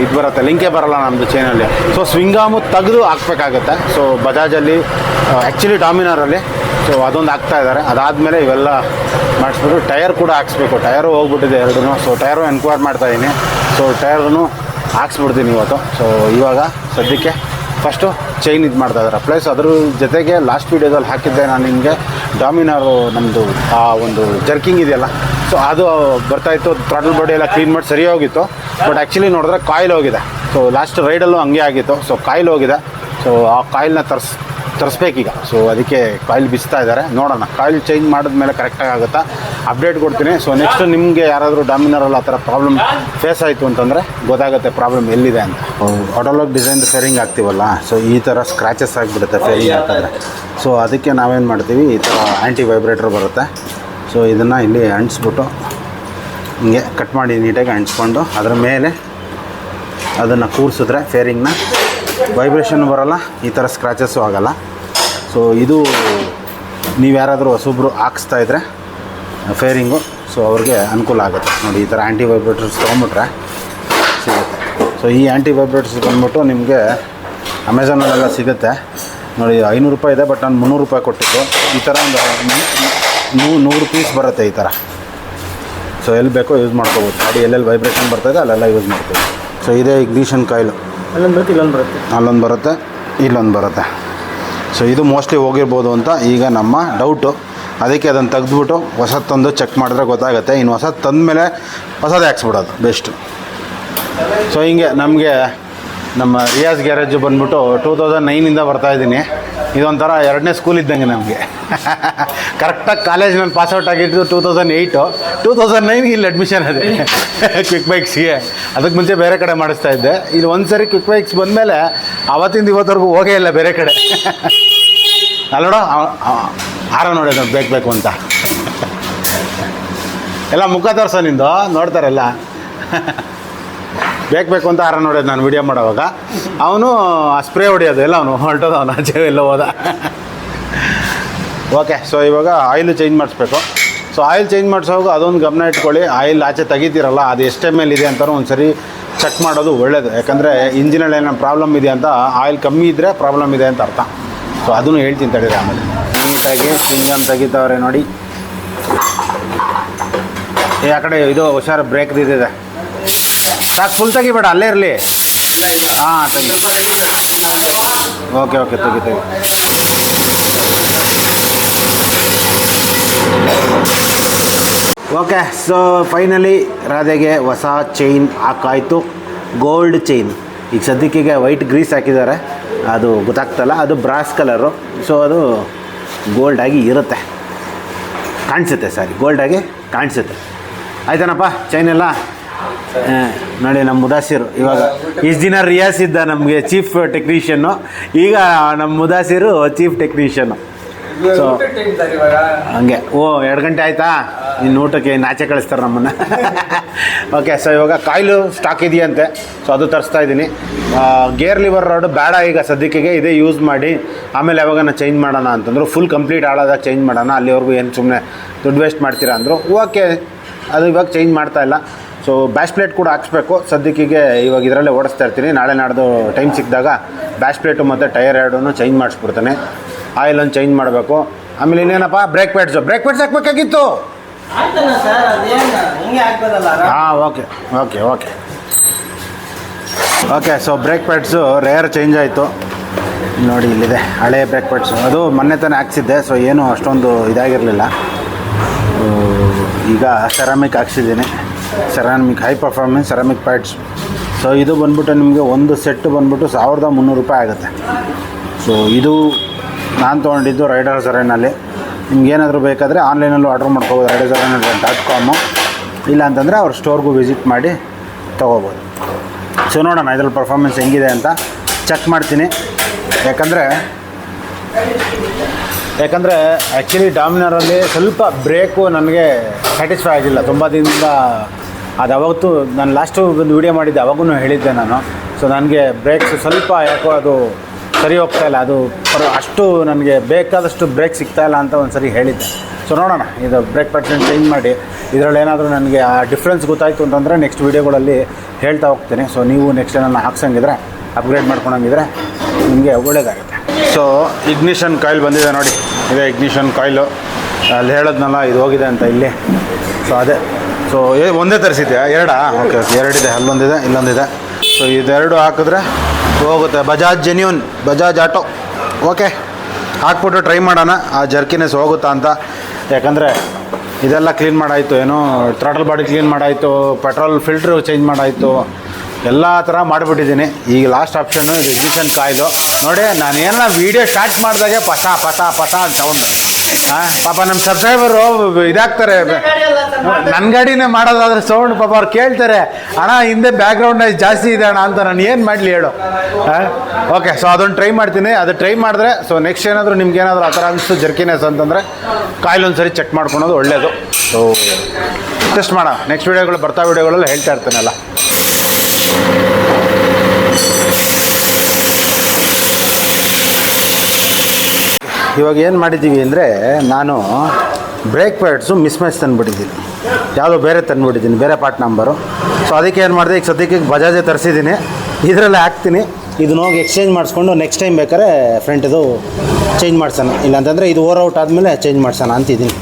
A: ಇದು ಬರುತ್ತೆ ಲಿಂಕೇ ಬರಲ್ಲ ನಮ್ಮದು ಚೈನಲ್ಲಿ ಸೊ ಸ್ವಿಂಗಾಮು ತೆಗೆದು ಹಾಕ್ಬೇಕಾಗತ್ತೆ. ಸೊ ಬಜಾಜಲ್ಲಿ ಆ್ಯಕ್ಚುಲಿ ಡಾಮಿನಾರಲ್ಲಿ ಸೊ ಅದೊಂದು ಹಾಕ್ತಾ ಇದ್ದಾರೆ. ಅದಾದಮೇಲೆ ಇವೆಲ್ಲ ಮಾಡಿಸ್ಬಿಟ್ಟು ಟೈರ್ ಕೂಡ ಹಾಕ್ಸ್ಬೇಕು. ಟಯರು ಹೋಗ್ಬಿಟ್ಟಿದೆ ಎರಡೂ ಸೊ ಟಯರು ಎನ್ಕ್ವೈರ್ ಮಾಡ್ತಾ ಇದ್ದೀನಿ ಸೊ ಟಯರ್ನು ಹಾಕ್ಸ್ಬಿಡ್ತೀನಿ ಇವತ್ತು ಸೊ ಇವಾಗ ಸದ್ಯಕ್ಕೆ ಫಸ್ಟು ಚೈನ್ ಇದು ಮಾಡ್ತಾ ಇದ್ದಾರೆ ಪ್ಲಸ್ ಅದ್ರ ಜೊತೆಗೆ ಲಾಸ್ಟ್ ವೀಡಿಯೋದಲ್ಲಿ ಹಾಕಿದ್ದೆ ನಾನು ನಿಮಗೆ ಡಾಮಿನಾರು ನಮ್ಮದು ಆ ಒಂದು ಜರ್ಕಿಂಗ್ ಇದೆಯಲ್ಲ. ಸೊ ಅದು ಬರ್ತಾಯಿತ್ತು ಥ್ರಾಟಲ್ ಬಾಡಿ ಎಲ್ಲ ಕ್ಲೀನ್ ಮಾಡಿ ಸರಿ ಹೋಗಿತ್ತು. ಬಟ್ ಆ್ಯಕ್ಚುಲಿ ನೋಡಿದ್ರೆ ಕಾಯಿಲ್ ಹೋಗಿದೆ. ಸೊ ಲಾಸ್ಟ್ ರೈಡಲ್ಲೂ ಹಂಗೆ ಆಗಿತ್ತು. ಸೊ ಕಾಯಿಲ್ ಹೋಗಿದೆ. ಸೊ ಆ ಕಾಯಿಲ್ನ ತರ್ಸ್ ತರಿಸ್ಬೇಕೀಗ. ಸೊ ಅದಕ್ಕೆ ಕಾಯಿಲ್ ಬಿಸ್ತಾ ಇದ್ದಾರೆ ನೋಡೋಣ. ಕಾಯಿಲ್ ಚೇಂಜ್ ಮಾಡಿದ ಮೇಲೆ ಕರೆಕ್ಟಾಗಿ ಆಗುತ್ತಾ? ಅಪ್ಡೇಟ್ ಕೊಡ್ತೀನಿ. ಸೊ ನೆಕ್ಸ್ಟ್ ನಿಮಗೆ ಯಾರಾದರೂ ಡಾಮಿನರಲ್ಲಿ ಆ ಥರ ಪ್ರಾಬ್ಲಮ್ ಫೇಸ್ ಆಯಿತು ಅಂತಂದರೆ ಗೊತ್ತಾಗುತ್ತೆ ಪ್ರಾಬ್ಲಮ್ ಎಲ್ಲಿದೆ ಅಂತ. ಆಟೋಲಾಗ್ ಡಿಸೈನ್ ಫೇರಿಂಗ್ ಆಗ್ತೀವಲ್ಲ? ಸೊ ಈ ಥರ ಸ್ಕ್ರ್ಯಾಚಸ್ ಆಗಿಬಿಡುತ್ತೆ ಫೇರಿಂಗ್ ಹಾಕಿದ್ರೆ ಸೊ ಅದಕ್ಕೆ ನಾವೇನು ಮಾಡ್ತೀವಿ? ಈ ಥರ ಆ್ಯಂಟಿ ವೈಬ್ರೇಟ್ರ್ ಬರುತ್ತೆ. ಸೊ ಇದನ್ನು ಇಲ್ಲಿ ಅಂಟಿಸ್ಬಿಟ್ಟು ಹಿಂಗೆ ಕಟ್ ಮಾಡಿ ನೀಟಾಗಿ ಅಂಟಿಸ್ಕೊಂಡು ಅದರ ಮೇಲೆ ಅದನ್ನು ಕೂರಿಸಿದ್ರೆ ಫೇರಿಂಗ್ನ ವೈಬ್ರೇಷನ್ ಬರೋಲ್ಲ, ಈ ಥರ ಸ್ಕ್ರ್ಯಾಚಸ್ಸು ಆಗೋಲ್ಲ. ಸೊ ಇದು ನೀವು ಯಾರಾದರೂ ಹೊಸೊಬ್ರು ಹಾಕ್ಸ್ತಾ ಇದ್ರೆ ಫೇರಿಂಗು. ಸೊ ಅವ್ರಿಗೆ ಅನುಕೂಲ ಆಗುತ್ತೆ. ನೋಡಿ ಈ ಥರ ಆ್ಯಂಟಿ ವೈಬ್ರೇಟರ್ಸ್ ತೊಗೊಂಬಿಟ್ರೆ ಸಿಗುತ್ತೆ. ಸೊ ಈ ಆ್ಯಂಟಿ ವೈಬ್ರೇಟರ್ಸ್ ಬಂದ್ಬಿಟ್ಟು ನಿಮಗೆ ಅಮೆಝಾನಲ್ಲೆಲ್ಲ ಸಿಗುತ್ತೆ. ನೋಡಿ ಐನೂರು ರೂಪಾಯಿ ಇದೆ ಬಟ್ ನಾನು ಮುನ್ನೂರು ರೂಪಾಯಿ ಕೊಟ್ಟಿದ್ದು. ಈ ಥರ ಒಂದು ನೂ- ನೂರು ಪೀಸ್ ಬರುತ್ತೆ ಈ ಥರ ಸೊ ಎಲ್ಲಿ ಬೇಕೋ ಯೂಸ್ ಮಾಡ್ಕೋಬೋದು. ಗಾಡಿ ಎಲ್ಲೆಲ್ಲಿ ವೈಬ್ರೇಷನ್ ಬರ್ತದೆ ಅಲ್ಲೆಲ್ಲ ಯೂಸ್ ಮಾಡ್ಕೋಬೋದು. ಸೊ ಇದೇ ಇಗ್ನಿಷನ್ ಕಾಯಿಲು
C: ಅಲ್ಲೊಂದು ಬರುತ್ತೆ ಇಲ್ಲೊಂದು ಬರುತ್ತೆ.
A: ಅಲ್ಲೊಂದು ಬರುತ್ತೆ ಇಲ್ಲೊಂದು ಬರುತ್ತೆ. ಸೊ ಇದು ಮೋಸ್ಟ್ಲಿ ಹೋಗಿರ್ಬೋದು ಅಂತ ಈಗ ನಮ್ಮ ಡೌಟು ಅದಕ್ಕೆ ಅದನ್ನು ತೆಗೆದ್ಬಿಟ್ಟು ಹೊಸದು ತಂದು ಚೆಕ್ ಮಾಡಿದ್ರೆ ಗೊತ್ತಾಗುತ್ತೆ. ಇನ್ನು ಹೊಸದು ತಂದಮೇಲೆ ಹೊಸದೇ ಹಾಕ್ಸ್ಬಿಡೋದು ಬೆಸ್ಟು ಸೊ ಹಿಂಗೆ ನಮಗೆ ನಮ್ಮ ರಿಯಾಜ್ ಗ್ಯಾರೇಜು ಬಂದ್ಬಿಟ್ಟು ಟೂ ತೌಸಂಡ್ ನೈನಿಂದ ಬರ್ತಾಯಿದ್ದೀನಿ ಇದೊಂಥರ ಎರಡನೇ ಸ್ಕೂಲ್ ಇದ್ದಂಗೆ ನಮಗೆ. ಕರೆಕ್ಟಾಗಿ ಕಾಲೇಜ್ನಲ್ಲಿ ಪಾಸ್ಔಟ್ ಆಗಿದ್ದು two thousand eight two thousand ನೈನ್ಗೆ ಇಲ್ಲಿ ಅಡ್ಮಿಷನ್ ಅದೇ. ಕ್ವಿಕ್ ಬೈಕ್ಸ್ಗೆ ಅದಕ್ಕೆ ಮುಂಚೆ ಬೇರೆ ಕಡೆ ಮಾಡಿಸ್ತಾ ಇದ್ದೆ. ಇಲ್ಲಿ ಒಂದು ಸರಿ ಕ್ವಿಕ್ ಬೈಕ್ಸ್ ಬಂದಮೇಲೆ ಆವತ್ತಿಂದ ಇವತ್ತವರೆಗೂ ಹೋಗೇ ಇಲ್ಲ ಬೇರೆ ಕಡೆ. ಅಲ್ಲೋಡ ಆರ ನೋಡಿದ ಬೇಕು ಬೇಕು ಅಂತ. ಎಲ್ಲ ಮುಖ ತೋರ್ಸೋ ನಿಂದು, ನೋಡ್ತಾರಲ್ಲ. ಬೇಕು ಬೇಕು ಅಂತ ಆರ ನೋಡೋದು ನಾನು ವಿಡಿಯೋ ಮಾಡೋವಾಗ. ಅವನು ಸ್ಪ್ರೇ ಹೊಡಿಯೋದು, ಎಲ್ಲ ಅವನು ಹೊರಟೋದು ಅವನು ಆಚೆ ಎಲ್ಲ ಹೋದ. ಓಕೆ ಸೊ ಇವಾಗ ಆಯಿಲು ಚೇಂಜ್ ಮಾಡಿಸ್ಬೇಕು. ಸೊ ಆಯಿಲ್ ಚೇಂಜ್ ಮಾಡಿಸೋವಾಗ ಅದೊಂದು ಗಮನ ಇಟ್ಕೊಳ್ಳಿ. ಆಯಿಲ್ ಆಚೆ ತೆಗಿತೀರಲ್ಲ, ಅದು ಎಷ್ಟು ಎಂ ಎಲ್ ಇದೆ ಅಂತ ಒಂದು ಸರಿ ಚೆಕ್ ಮಾಡೋದು ಒಳ್ಳೆಯದು ಯಾಕಂದರೆ, ಇಂಜಿನಲ್ಲಿ ಏನೋ ಪ್ರಾಬ್ಲಮ್ ಇದೆ ಅಂತ ಆಯಿಲ್ ಕಮ್ಮಿ ಇದ್ದರೆ ಪ್ರಾಬ್ಲಮ್ ಇದೆ ಅಂತ ಅರ್ಥ. ಸೊ ಅದನ್ನು ಹೇಳ್ತೀನಿ ತಡೀರಿ ಆಮೇಲೆ ನೀಟಾಗಿ ಸಿಂಗನ್ ತೆಗಿತಾವ್ರೆ ನೋಡಿ. ಏ, ಆ ಕಡೆ ಇದು ಹುಷಾರು ಬ್ರೇಕ್ ಇದಿದೆ ಸಾಕು ಫುಲ್ ತೆಗಿಬೇಡ, ಅಲ್ಲೇ ಇರಲಿ. ಹಾಂ, ತೆಗಿ. ಓಕೆ ಓಕೆ ತೆಗಿ ತೆಗಿ. ಓಕೆ ಸೊ ಫೈನಲಿ ರಾಧೆಗೆ ಹೊಸ ಚೈನ್ ಹಾಕಾಯಿತು. ಗೋಲ್ಡ್ ಚೈನ್ ಈಗ ಸದ್ಯಕ್ಕೆ ವೈಟ್ ಗ್ರೀಸ್ ಹಾಕಿದ್ದಾರೆ. ಅದು ಗೊತ್ತಾಗ್ತಲ್ಲ, ಅದು ಬ್ರಾಸ್ ಕಲರು ಸೊ ಅದು ಗೋಲ್ಡಾಗಿ ಇರುತ್ತೆ. ಕಾಣಿಸುತ್ತೆ ಸಾರಿ ಗೋಲ್ಡಾಗಿ ಕಾಣಿಸುತ್ತೆ. ಆಯ್ತಾನಪ್ಪ ಚೈನ್ ಎಲ್ಲ? ನೋಡಿ ನಮ್ಮ ಮುದಾಸಿರು, ಇವಾಗ ಇಷ್ಟು ದಿನ ರಿಯಾಸ್ ಇದ್ದ ನಮಗೆ ಚೀಫ್ ಟೆಕ್ನಿಷಿಯನ್ನು ಈಗ ನಮ್ಮ ಮುದಾಸಿರು ಚೀಫ್ ಟೆಕ್ನಿಷಿಯನ್ನು ಸೊ ಹಂಗೆ. ಓ ಎರಡು ಗಂಟೆ ಆಯ್ತಾ? ಇನ್ನು ಊಟಕ್ಕೆ ನಾಚೆ ಕಳಿಸ್ತಾರೆ ನಮ್ಮನ್ನು. ಓಕೆ ಸೊ ಇವಾಗ ಕಾಯಿಲು ಸ್ಟಾಕ್ ಇದೆಯಂತೆ. ಸೊ ಅದು ತರಿಸ್ತಾ ಇದ್ದೀನಿ. ಗೇರ್ ಲಿವರ್ ರಾಡು ಬೇಡ ಈಗ ಸದ್ಯಕ್ಕೆ ಇದೇ ಯೂಸ್ ಮಾಡಿ. ಆಮೇಲೆ ಯಾವಾಗ ಚೇಂಜ್ ಮಾಡೋಣ ಅಂತಂದ್ರು ಫುಲ್ ಕಂಪ್ಲೀಟ್ ಆಳೋದಾಗ ಚೇಂಜ್ ಮಾಡೋಣ. ಅಲ್ಲಿವರೆಗೂ ಏನು ಸುಮ್ಮನೆ ದುಡ್ಡು ವೇಸ್ಟ್ ಮಾಡ್ತೀರಾ ಅಂದರು. ಓಕೆ ಅದು ಇವಾಗ ಚೇಂಜ್ ಮಾಡ್ತಾ ಇಲ್ಲ. ಸೊ ಬ್ಯಾಶ್ ಪ್ಲೇಟ್ ಕೂಡ ಹಾಕ್ಸ್ಬೇಕು. ಸದ್ಯಕ್ಕೆ ಇವಾಗ ಇದರಲ್ಲೇ ಓಡಿಸ್ತಾ ಇರ್ತೀನಿ. ನಾಳೆ ನಾಡ್ದು ಟೈಮ್ ಸಿಕ್ಕಿದಾಗ ಬ್ಯಾಶ್ ಪ್ಲೇಟು ಮತ್ತು ಟೈರ್ ಎರಡೂ ಚೇಂಜ್ ಮಾಡಿಸ್ಬಿಡ್ತಾನೆ. ಆಯಿಲ್ ಒಂದು ಚೇಂಜ್ ಮಾಡಬೇಕು. ಆಮೇಲೆ ಇನ್ನೇನಪ್ಪ? ಬ್ರೇಕ್ ಪ್ಯಾಡ್ಸು ಬ್ರೇಕ್ ಪ್ಯಾಡ್ಸ್ ಹಾಕ್ಬೇಕಾಗಿತ್ತು. ಹಾಂ okay okay okay. Okay so brake pads rear change ಆಯಿತು. ನೋಡಿ ಇಲ್ಲಿದೆ. ಹಳೆ ಬ್ರೇಕ್ ಪ್ಯಾಡ್ಸು ಅದು ಮೊನ್ನೆ ತಾನೇ ಹಾಕ್ಸಿದ್ದೆ ಸೊ ಏನು ಅಷ್ಟೊಂದು ಇದಾಗಿರಲಿಲ್ಲ. ಈಗ ceramic ಹಾಕ್ಸಿದ್ದೀನಿ. Ceramic high performance ceramic pads so ಇದು ಬಂದ್ಬಿಟ್ಟು ನಿಮಗೆ ಒಂದು ಸೆಟ್ ಬಂದ್ಬಿಟ್ಟು ಸಾವಿರದ ಮುನ್ನೂರು ರೂಪಾಯಿ ಆಗುತ್ತೆ. ಸೊ ಇದು ನಾನು ತೊಗೊಂಡಿದ್ದು ರೈಡರ್ ಸರೈನಲ್ಲಿ ನಿಮ್ಗೇನಾದರೂ ಬೇಕಾದರೆ ಆನ್ಲೈನಲ್ಲೂ ಆರ್ಡರ್ ಮಾಡ್ಕೋಬೋದು ರೈಡರ್ ಸರೈನ್ ಡಾಟ್ ಕಾಮು ಇಲ್ಲ ಅಂತಂದರೆ ಅವ್ರ ಸ್ಟೋರ್ಗೂ ವಿಸಿಟ್ ಮಾಡಿ ತೊಗೋಬೋದು. ಸೊ ನೋಡೋಣ, ಇದ್ರಲ್ಲಿ ಪರ್ಫಾರ್ಮೆನ್ಸ್ ಹೆಂಗಿದೆ ಅಂತ ಚೆಕ್ ಮಾಡ್ತೀನಿ. ಯಾಕಂದರೆ ಯಾಕಂದರೆ ಆ್ಯಕ್ಚುಲಿ ಡಾಮಿನರಲ್ಲಿ ಸ್ವಲ್ಪ ಬ್ರೇಕು ನನಗೆ ಸ್ಯಾಟಿಸ್ಫೈ ಆಗಿಲ್ಲ. ತುಂಬ ದಿನದಿಂದ ಅದು ಅವತ್ತು ನಾನು ಲಾಸ್ಟು ಒಂದು ವೀಡಿಯೋ ಮಾಡಿದ್ದೆ ಅವಾಗೂ ಹೇಳಿದ್ದೆ ನಾನು. ಸೊ ನನಗೆ ಬ್ರೇಕ್ಸ್ ಸ್ವಲ್ಪ ಯಾಕೋ ಅದು ಸರಿ ಹೋಗ್ತಾ ಇಲ್ಲ. ಅದು ಅಷ್ಟು ನನಗೆ ಬೇಕಾದಷ್ಟು ಬ್ರೇಕ್ ಸಿಗ್ತಾ ಇಲ್ಲ ಅಂತ ಒಂದು ಸರಿ ಹೇಳಿದ್ದೆ. ಸೊ ನೋಡೋಣ, ಇದು ಬ್ರೇಕ್ ಪ್ಯಾಟರ್ನ್ ಚೇಂಜ್ ಮಾಡಿ. ಇದರಲ್ಲಿ ಏನಾದರೂ ನನಗೆ ಆ ಡಿಫ್ರೆನ್ಸ್ ಗೊತ್ತಾಯಿತು ಅಂತಂದರೆ ನೆಕ್ಸ್ಟ್ ವೀಡಿಯೋಗಳಲ್ಲಿ ಹೇಳ್ತಾ ಹೋಗ್ತೀನಿ. ಸೊ ನೀವು ನೆಕ್ಸ್ಟ್ ಏನನ್ನು ಹಾಕ್ಸಂಗಿದ್ರೆ ಅಪ್ಗ್ರೇಡ್ ಮಾಡ್ಕೊಳಂಗಿದ್ರೆ ನಿಮಗೆ ಒಳ್ಳೇದಾಗುತ್ತೆ. ಸೊ ಇಗ್ನಿಷನ್ ಕಾಯಿಲ್ ಬಂದಿದೆ ನೋಡಿ. ಇದೇ ಇಗ್ನಿಷನ್ ಕಾಯಿಲು ಅಲ್ಲಿ ಹೇಳೋದ್ನಲ್ಲ, ಇದು ಹೋಗಿದೆ ಅಂತ ಇಲ್ಲಿ. ಸೊ ಅದೇ. ಸೊ ಒಂದೇ ತರಿಸಿದ್ಯಾ? ಎರಡಾ? ಓಕೆ ಓಕೆ ಎರಡಿದೆ, ಅಲ್ಲೊಂದಿದೆ, ಇಲ್ಲೊಂದಿದೆ. ಸೊ ಇದೆರಡು ಹಾಕಿದ್ರೆ ಹೋಗುತ್ತೆ. Bajaj genuine Bajaj auto okay ಹಾಕ್ಬಿಟ್ಟು ಟ್ರೈ ಮಾಡೋಣ. ಆ ಜರ್ಕಿನೆಸ್ ಹೋಗುತ್ತಾ ಅಂತ. ಯಾಕಂದರೆ ಇದೆಲ್ಲ ಕ್ಲೀನ್ ಮಾಡಾಯಿತು. ಏನೋ ಥ್ರಾಟಲ್ ಬಾಡಿ ಕ್ಲೀನ್ ಮಾಡಾಯಿತು ಪೆಟ್ರೋಲ್ ಫಿಲ್ಟ್ರು ಚೇಂಜ್ ಮಾಡಾಯಿತು. ಎಲ್ಲ ಥರ ಮಾಡಿಬಿಟ್ಟಿದ್ದೀನಿ. ಈಗ ಲಾಸ್ಟ್ ಆಪ್ಷನ್ನು ಇದು ಇಗ್ನಿಷನ್ ಕಾಯ್ದು ನೋಡಿ ನಾನು ಏನೋ ವೀಡಿಯೋ ಸ್ಟಾರ್ಟ್ ಮಾಡಿದಾಗೆ ಪಟ ಪಟ ಅಂತ ಸೌಂಡ್ ಹಾಂ ಪಾಪ ನಮ್ಮ ಸಬ್ಸ್ಕ್ರೈಬರು ಇದಾಗ್ತಾರೆ. ನನ್ನ ಗಾಡಿನೇ ಮಾಡೋದಾದ್ರೆ ಸೌಂಡ್ ಪಾಪ ಅವ್ರು ಕೇಳ್ತಾರೆ. ಅಣ್ಣ ಹಿಂದೆ ಬ್ಯಾಕ್ಗ್ರೌಂಡ್ ಜಾಸ್ತಿ ಇದೆ ಅಣ್ಣ ಅಂತ ನಾನು ಏನು ಮಾಡಲಿ ಹೇಳು. ಹಾಂ ಓಕೆ ಸೊ ಅದೊಂದು ಟ್ರೈ ಮಾಡ್ತೀನಿ. ಅದು ಟ್ರೈ ಮಾಡಿದ್ರೆ ಸೊ ನೆಕ್ಸ್ಟ್ ಏನಾದರೂ ನಿಮ್ಗೆ ಏನಾದರೂ ಆ ಥರ ಅನಿಸ್ತು ಜರ್ಕಿನೆಸ್ ಅಂತಂದರೆ ಕಾಯಿಲ್ ಸರಿ ಚೆಕ್ ಮಾಡ್ಕೊಳೋದು ಒಳ್ಳೆಯದು ಸೊ ಟೆಸ್ಟ್ ಮಾಡೋಣ ನೆಕ್ಸ್ಟ್ ವೀಡಿಯೋಗಳು ಬರ್ತಾ ವೀಡಿಯೋಗಳೆಲ್ಲ ಹೇಳ್ತಾ ಇರ್ತೀನಲ್ಲ. ಇವಾಗ ಏನು ಮಾಡಿದ್ದೀವಿ ಅಂದರೆ ನಾನು ಬ್ರೇಕ್ ಪ್ಯಾಡ್ಸು ಮಿಸ್ ಮ್ಯಾಚ್ ತಂದುಬಿಟ್ಟಿದ್ದೀನಿ. ಯಾವುದೋ ಬೇರೆ ತಂದುಬಿಟ್ಟಿದ್ದೀನಿ, ಬೇರೆ ಪಾರ್ಟ್ ನಂಬರು ಸೊ ಅದಕ್ಕೆ ಏನು ಮಾಡಿದೆ, ಈಗ ಸದ್ಯಕ್ಕೆ ಬಜಾಜೇ ತರಿಸಿದ್ದೀನಿ. ಇದರಲ್ಲಿ ಹಾಕ್ತೀನಿ. ಇದನ್ನ ಹೋಗಿ ಎಕ್ಸ್ಚೇಂಜ್ ಮಾಡಿಸ್ಕೊಂಡು ನೆಕ್ಸ್ಟ್ ಟೈಮ್ ಬೇಕಾದ್ರೆ ಫ್ರಂಟಿದು ಚೇಂಜ್ ಮಾಡ್ಸೋಣ. ಇಲ್ಲಾಂತಂದರೆ ಇದು ಓವರ್ ಔಟ್ ಆದಮೇಲೆ ಚೇಂಜ್ ಮಾಡ್ಸೋಣ ಅಂತಿದ್ದೀನಿ.